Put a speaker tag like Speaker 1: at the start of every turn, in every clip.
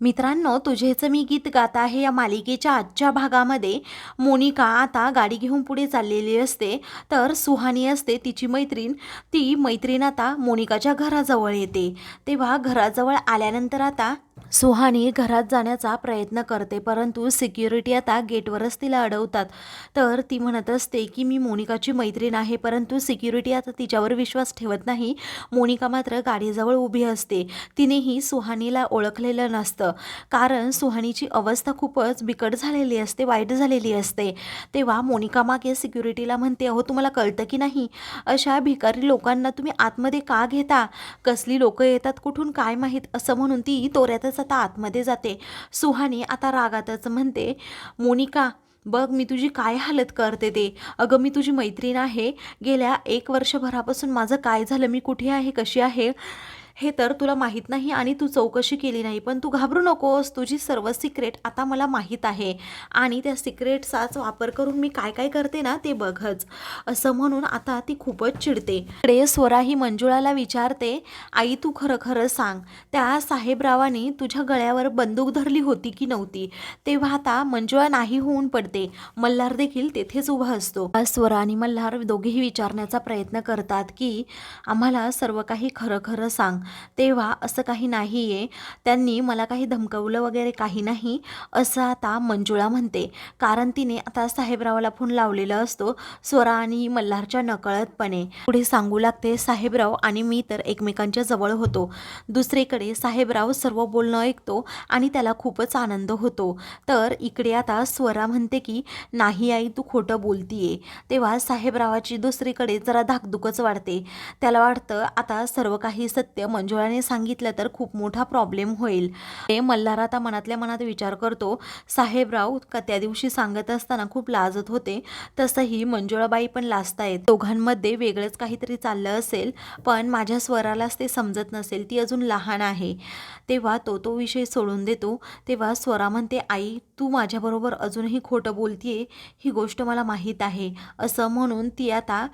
Speaker 1: मित्रांनो तुझेचं मी गीत गात आहे. या मालिकेच्या आजच्या भागामध्ये मोनिका आता गाडी घेऊन पुढे चाललेली असते. तर सुहानी असते तिची मैत्रीण. ती मैत्रीण आता मोनिकाच्या घराजवळ येते. तेव्हा घराजवळ आल्यानंतर आता सुहानी घरात जाण्याचा प्रयत्न करते परंतु सिक्युरिटी आता गेटवरच तिला अडवतात. तर ती म्हणत असते की मी मोनिकाची मैत्रीण आहे परंतु सिक्युरिटी आता तिच्यावर विश्वास ठेवत नाही. मोनिका मात्र गाडीजवळ उभी असते. तिनेही सुहानीला ओळखलेलं नसतं. कारण सुहानीची अवस्था खूपच बिकट झालेली असते वाईट झालेली असते. तेव्हा मोनिका मागे सिक्युरिटीला म्हणते अहो तुम्हाला कळतं की नाही? अशा भिकारी लोकांना तुम्ही आतमध्ये का घेता? कसली लोकं येतात कुठून काय माहीत? असं म्हणून ती तोऱ्यात तोऱ्यातच आता आतमध्ये जाते. सुहानी आता रागातच म्हणते मोनिका बघ मी तुझी काय हालत करते ते. अगं मी तुझी मैत्रीण आहे. गेल्या एक वर्षभरापासून माझं काय झालं? मी कुठे आहे? कशी आहे? हे तर तुला माहीत नाही आणि तू चौकशी केली नाही पण तू घाबरू नकोस. तुझी सर्व सिक्रेट आता मला माहीत आहे. आणि त्या सिक्रेटचाच वापर करून मी काय काय करते ना ते बघच. असं म्हणून आता ती खूपच चिडते. इकडे स्वरा ही मंजुळाला विचारते आई तू खरं खरं सांग. त्या साहेबरावांनी तुझ्या गळ्यावर बंदूक धरली होती की नव्हती? तेव्हा आता मंजुळा नाही होऊन पडते. मल्हार देखील तेथेच उभा असतो. स्वरा आणि मल्हार दोघेही विचारण्याचा प्रयत्न करतात की आम्हाला सर्व काही खरं खरं सांग. तेव्हा असं काही नाही आहे त्यांनी मला काही धमकवलं वगैरे काही नाही असं आता मंजुळा म्हणते. कारण तिने आता साहेबरावाला फोन लावलेला असतो स्वरा आणि मल्हारच्या नकळतपणे. पुढे सांगू लागते साहेबराव आणि मी तर एकमेकांच्या जवळ होतो. दुसरीकडे साहेबराव सर्व बोलणं ऐकतो आणि त्याला खूपच आनंद होतो. तर इकडे आता स्वरा म्हणते की नाही आई तू खोटं बोलतीये. तेव्हा साहेबरावाची दुसरीकडे जरा धाकधुकच वाढते. त्याला वाटतं आता सर्व काही सत्य मंजुळाने सांगितलं तर खूप मोठा प्रॉब्लेम होईल. ते मल्हार आता मनातल्या मनात विचार करतो. साहेबराव का त्या दिवशी सांगत असताना खूप लाजत होते. तसंही मंजुळाबाई पण लाजतायत. दोघांमध्ये वेगळंच काहीतरी चाललं असेल पण माझ्या स्वरालाच ते समजत नसेल. ती अजून लहान आहे. तेव्हा तो तो विषय सोडून देतो. तेव्हा स्वरा म्हणते आई तू माझ्याबरोबर अजूनही खोटं बोलतीये. ही गोष्ट मला माहीत आहे. असं म्हणून ती आता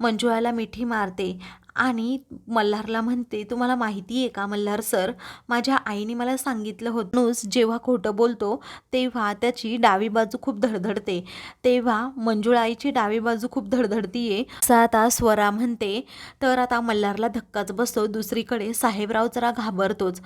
Speaker 1: मंजुळाला मिठी मारते. आणि मल्हारला म्हणते तुम्हाला माहिती आहे का मल्हार सर? माझ्या आईने मला सांगितलं होतं. जेव्हा खोटं बोलतो तेव्हा त्याची डावी बाजू खूप धडधडते. तेव्हा मंजुळाईची डावी बाजू खूप धडधडतीये. असं आता स्वरा म्हणते तर आता मल्हारला धक्काच बसतो दुसरीकडे साहेबराव जरा घाबरतोच.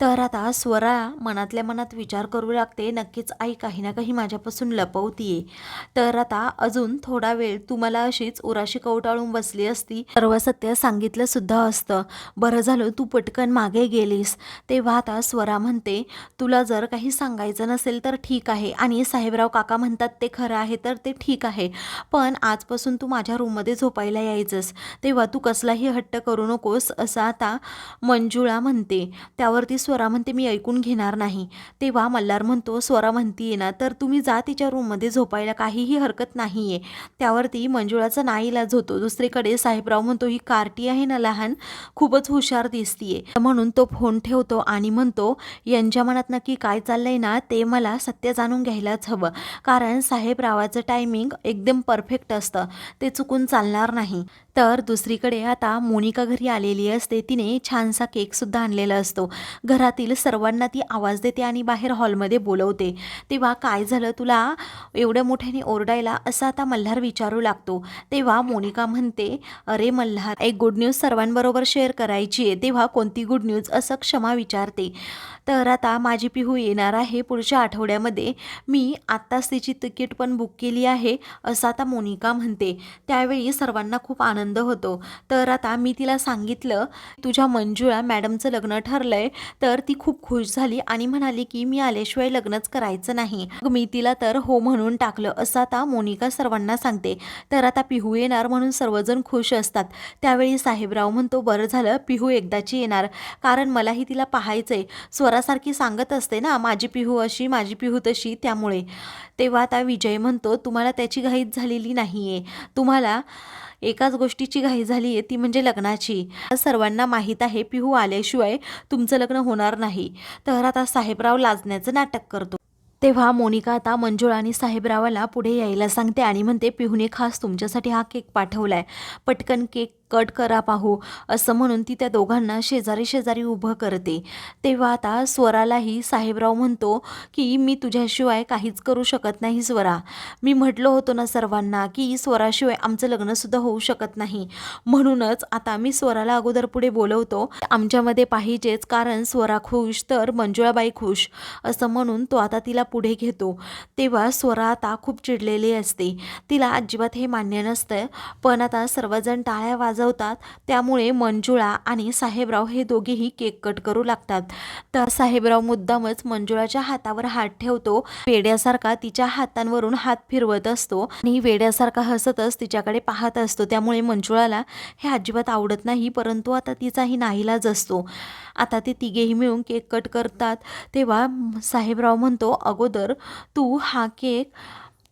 Speaker 1: तर आता स्वरा मनातल्या मनात विचार करू लागते नक्कीच आई काही ना काही माझ्यापासून लपवतीये. तर आता अजून थोडा वेळ तू मला अशीच उराशी कवटाळून बसली असती सर्व सत्य सांगितलंसुद्धा असतं. बरं झालं तू पटकन मागे गेलीस. तेव्हा आता स्वरा म्हणते तुला जर काही सांगायचं नसेल तर ठीक आहे. आणि साहेबराव काका म्हणतात ते खरं आहे तर ते ठीक आहे. पण आजपासून तू माझ्या रूममध्ये झोपायला यायचंस. तेव्हा तू कसलाही हट्ट करू नकोस असं आता मंजुळा म्हणते. त्यावरती स्वरा म्हणते मी ऐकून घेणार नाही. तेव्हा मल्हार म्हणतो स्वरा म्हणतीये ना तर तुम्ही जा तिच्या रूममध्ये झोपायला. काहीही हरकत नाही आहे त्यावरती मंजुळाचा नाईलाज होतो. दुसरीकडे साहेबराव म्हणतो ही कार्टी आहे ना लहान खूपच हुशार दिसतीये. म्हणून तो फोन ठेवतो आणि म्हणतो यांच्या मनात नक्की काय चाललंय ना ते मला सत्य जाणून घ्यायलाच हवं. कारण साहेबरावाचं टायमिंग एकदम परफेक्ट असतं. ते चुकून चालणार नाही. तर दुसरीकडे आता मोनिका घरी आलेली असते. तिने छानसा केकसुद्धा आणलेला असतो. घरातील सर्वांना ती आवाज देते आणि बाहेर हॉलमध्ये बोलवते. तेव्हा काय झालं तुला? एवढ्या मोठ्याने ओरडायला असं आता मल्हार विचारू लागतो. तेव्हा मोनिका म्हणते अरे मल्हार एक गुड न्यूज सर्वांबरोबर शेअर करायची आहे तेव्हा कोणती गुड न्यूज असं क्षमा विचारते. तर आता माझी पिहू येणार आहे पुढच्या आठवड्यामध्ये. मी आत्ताच तिची तिकीट पण बुक केली आहे असं आता मोनिका म्हणते. त्यावेळी सर्वांना खूप आनंद होतो. तर आता मी तिला सांगितलं तुझ्या मंजुळा मॅडमचं लग्न ठरलं आहे तर ती खूप खुश झाली आणि म्हणाली की मी आल्याशिवाय लग्नच करायचं नाही. मी तिला तर हो म्हणून टाकलं असं आता मोनिका सर्वांना सांगते. तर आता पिहू येणार म्हणून सर्वजण खुश असतात. त्यावेळी साहेबराव म्हणतो बरं झालं पिहू एकदाची येणार. कारण मलाही तिला पाहायचंय. स्वरासारखी सांगत असते ना माझी पिहू अशी माझी पिहू तशी त्यामुळे. तेव्हा आता विजय म्हणतो तुम्हाला त्याची घाईत झालेली नाही आहे तुम्हाला एकाच गोष्टीची घाई झाली आहे ती म्हणजे लग्नाची. सर्वांना माहीत आहे पिहू आल्याशिवाय तुमचं लग्न होणार नाही. तर आता साहेबराव लाजण्याचं नाटक करतो. तेव्हा मोनिका आता मंजुळा आणि साहेबरावाला पुढे यायला सांगते आणि म्हणते पिहूने खास तुमच्यासाठी हा केक पाठवला आहे पटकन केक कट करा पाहू असं म्हणून ती त्या दोघांना शेजारी शेजारी उभं करते. तेव्हा आता स्वरालाही साहेबराव म्हणतो की मी तुझ्याशिवाय काहीच करू शकत नाही स्वरा. मी म्हटलं होतो ना सर्वांना की स्वराशिवाय आमचं लग्नसुद्धा होऊ शकत नाही. म्हणूनच आता मी स्वराला अगोदर पुढे बोलवतो. आमच्यामध्ये पाहिजेच कारण स्वरा खुश तर मंजुळाबाई खुश असं म्हणून तो आता तिला पुढे घेतो. तेव्हा स्वरा आता खूप चिडलेली असते. तिला अजिबात हे मान्य नसतं पण आता सर्वजण टाळ्या वाज वाजवतात. त्यामुळे मंजुळा आणि साहेबराव हे दोघेही केक कट करू लागतात. तर साहेबराव मुद्दामच मंजुळाच्या हातावर हात ठेवतो. वेड्यासारखा तिच्या हातांवरून हात फिरवत असतो आणि वेड्यासारखा हसतच तिच्याकडे पाहत असतो. त्यामुळे मंजुळाला हे अजिबात आवडत नाही परंतु आता तिचाही नाहीलाज असतो. आता ते तिघेही मिळून केक कट करतात. तेव्हा साहेबराव म्हणतो अगोदर तू हा केक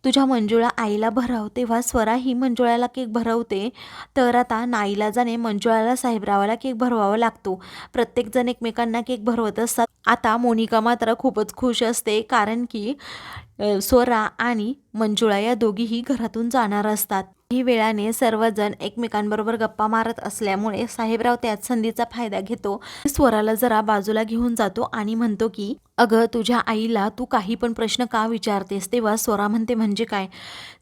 Speaker 1: तुझ्या मंजुळा आईला भरव तेव्हा स्वरा ही मंजुळाला केक भरवते. तर आता नाईलाजाने मंजुळाला साहेबरावाला केक भरवावा लागतो. प्रत्येकजण एकमेकांना केक भरवत असतात. आता मोनिका मात्र खूपच खुश असते कारण की स्वरा आणि मंजुळा या दोघीही घरातून जाणार असतात. काही वेळाने सर्वजण एकमेकांबरोबर गप्पा मारत असल्यामुळे साहेबराव त्याच संधीचा फायदा घेतो. स्वराला जरा बाजूला घेऊन जातो आणि म्हणतो की अगं तुझ्या आईला तू काही पण प्रश्न का विचारतेस? तेव्हा स्वरा म्हणते म्हणजे काय?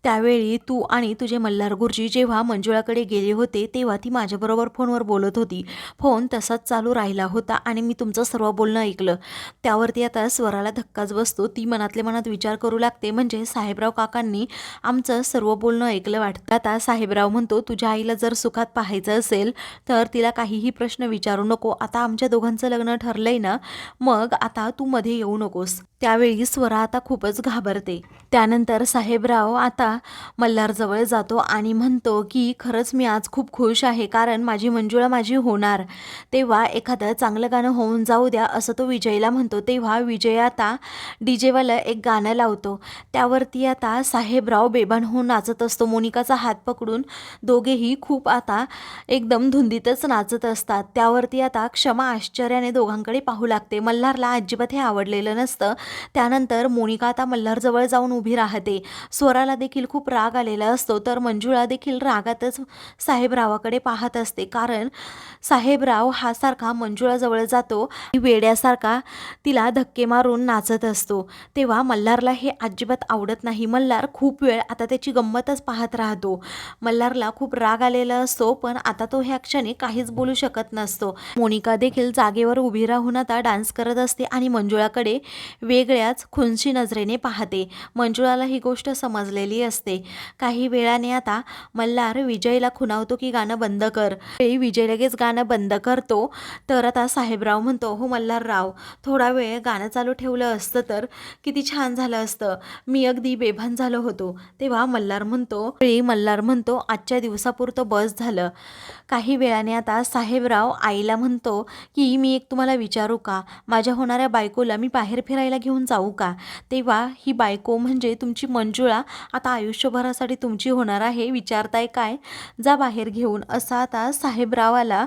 Speaker 1: त्यावेळी तू आणि तुझे मल्हार गुरुजी जेव्हा मंजुळाकडे गेले होते तेव्हा ती माझ्याबरोबर फोनवर बोलत होती. फोन तसाच चालू राहिला होता आणि मी तुमचं सर्व बोलणं ऐकलं. त्यावरती आता स्वराला धक्काच बसतो. ती मनातल्या मनात विचार करू लागते म्हणजे साहेबराव काकांनी आमचं सर्व बोलणं ऐकलं वाटतं? आता साहेबराव म्हणतो तुझ्या आईला जर सुखात पाहायचं असेल तर तिला काहीही प्रश्न विचारू नको. आता आमच्या दोघांचं लग्न ठरलंय ना? मग आता तू मध्ये येऊ नकोस. त्यावेळी स्वरा आता खूपच घाबरते. त्यानंतर साहेबराव आता मल्हारजवळ जातो आणि म्हणतो की खरंच मी आज खूप खुश आहे कारण माझी मंजुळा माझी होणार. तेव्हा एखादं चांगलं गाणं होऊन जाऊ द्या असं तो विजयला म्हणतो. तेव्हा विजय आता डी जेवालं एक गाणं लावतो. त्यावरती आता साहेबराव बेभान होऊन नाचत असतो. मोनिकाचा हात पकडून दोघेही खूप आता एकदम धुंदीतच नाचत असतात. त्यावरती आता क्षमा आश्चर्याने दोघांकडे पाहू लागते. मल्हारला अजिबात हे आवड आवडलेलं नसतं. त्यानंतर मोनिका आता मल्हारजवळ जाऊन उभी राहते. स्वराला देखील खूप राग आलेला असतो. तर मंजुळा देखील रागातच साहेबरावाकडे पाहत असते. कारण साहेबराव हा सारखा मंजुळाजवळ जातो. वेड्यासारखा तिला धक्के मारून नाचत असतो. तेव्हा मल्हारला हे अजिबात आवडत नाही. मल्हार खूप वेळ आता त्याची गंमतच पाहत राहतो. मल्हारला खूप राग आलेला असतो. पण आता तो ह्या क्षणी काहीच बोलू शकत नसतो. मोनिका देखील जागेवर उभी राहून आता डान्स करत असते आणि मंजुळा मंजुळाकडे वेगळ्याच खुनशी नजरेने पाहते. मंजुळाला ही गोष्ट समजलेली असते. काही वेळाने आता मल्हार विजयला खुणावतो की गाणं बंद कर. विजय लगेच गाणं बंद करतो. तर आता साहेबराव म्हणतो हो मल्हारराव थोडा वेळ गाणं चालू ठेवलं असतं तर किती छान झालं असतं. मी अगदी बेभान झालो होतो. तेव्हा मल्हार म्हणतो वेळी मल्हार म्हणतो आजच्या दिवसापुरतं बस झालं. काही वेळाने आता साहेबराव आईला म्हणतो की मी एक तुम्हाला विचारू का? माझ्या होणाऱ्या बायकोला मी बाहेर फिरायला घेऊन जाऊ का? तेव्हा ही बायको म्हणजे तुमची मंजुळा. आता आयुष्यभरासाठी तुमची होणार आहे. विचारताय काय? जा बाहेर घेऊन. असा आता साहेबरावाला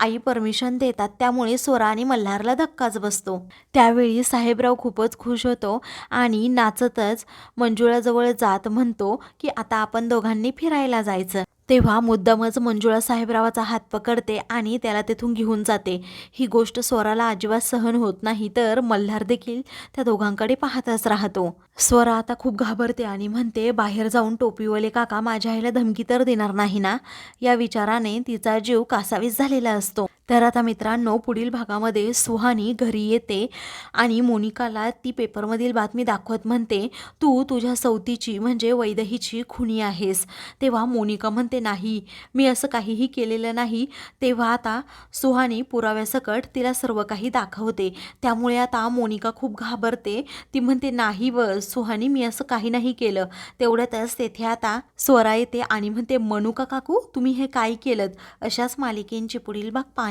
Speaker 1: आई परमिशन देतात. त्यामुळे स्वरा आणि मल्हारला धक्काच बसतो. त्यावेळी साहेबराव खूपच खुश होतो आणि नाचतच मंजुळाजवळ जात म्हणतो की आता आपण दोघांनी फिरायला जायचं. तेव्हा मुद्दामच मंजुळा साहेबरावाचा हात पकडते आणि त्याला तेथून घेऊन जाते. ही गोष्ट स्वराला अजिबात सहन होत नाही तर मल्हार देखील त्या दोघांकडे पाहतच राहतो. स्वरा आता खूप घाबरते आणि म्हणते बाहेर जाऊन टोपीवाले काका माझ्या आईला धमकी तर देणार नाही ना? या विचाराने तिचा जीव कासावीस झालेला असतो. तर आता मित्रांनो पुढील भागामध्ये सुहानी घरी येते आणि मोनिकाला ती पेपरमधील बातमी दाखवत म्हणते तू तुझ्या सवतीची म्हणजे वैदहीची खुनी आहेस. तेव्हा मोनिका म्हणते नाही मी असं काहीही केलेलं नाही. तेव्हा आता सुहानी पुराव्यासकट तिला सर्व काही दाखवते. त्यामुळे आता मोनिका खूप घाबरते. ती म्हणते नाही व सुहानी मी असं काही नाही केलं. तेवढ्यातच तेथे आता स्वरा येते आणि म्हणते मनुका काकू तुम्ही हे काय केलं अशाच मालिकेंची पुढील भाग